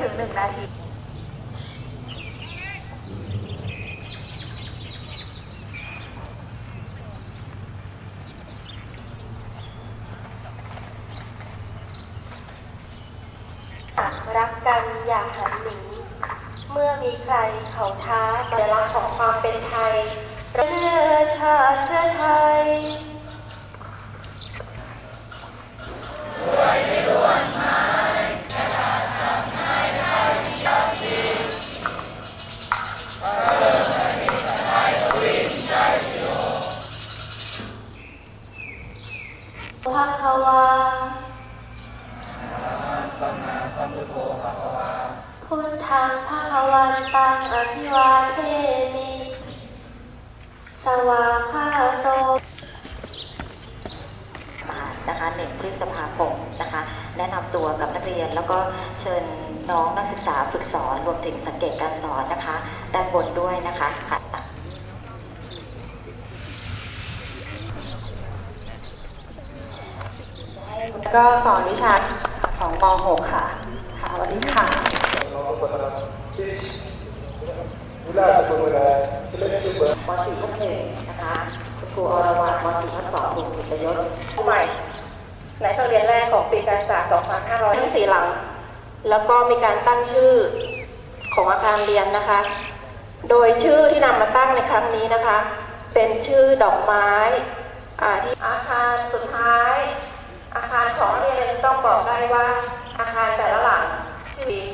หนึ่งนาทีรักกันอย่าหันหนีเมื่อมีใครเขาท้าสัญลักของความเป็นไทยเพื่อชาติเชื้อไทย ภะคะวาพุทธังภะคะวันตังอภิวาเทมิสวาคาโตนะคะหนึ่งพฤษภาคมนะคะ แนะนำตัวกับนักเรียนแล้วก็เชิญน้องนักศึกษาฝึกสอนรวมถึงสังเกตการสอนนะคะ ด้านบนด้วยนะคะค่ะ ก็สอนวิชาของป .6 ค่ะ ค่ะสวัสดีค่ะม .4 ทับหนึ่งนะคะคุณครูอรวรรณม .4 ทับสองคุณกิตยศใหม่ในเทอมเรียนแรกของปีการศึกษา 2500ทั้งสี่หลัง แล้วก็มีการตั้งชื่อของอาคารเรียนนะคะ โดยชื่อที่นำมาตั้งในครั้งนี้นะคะ เป็นชื่อดอกไม้ที่อาคารสุดท้าย อาคารของเรียนต้องบอกได้ว่าอาคารแต่ละหลังคือ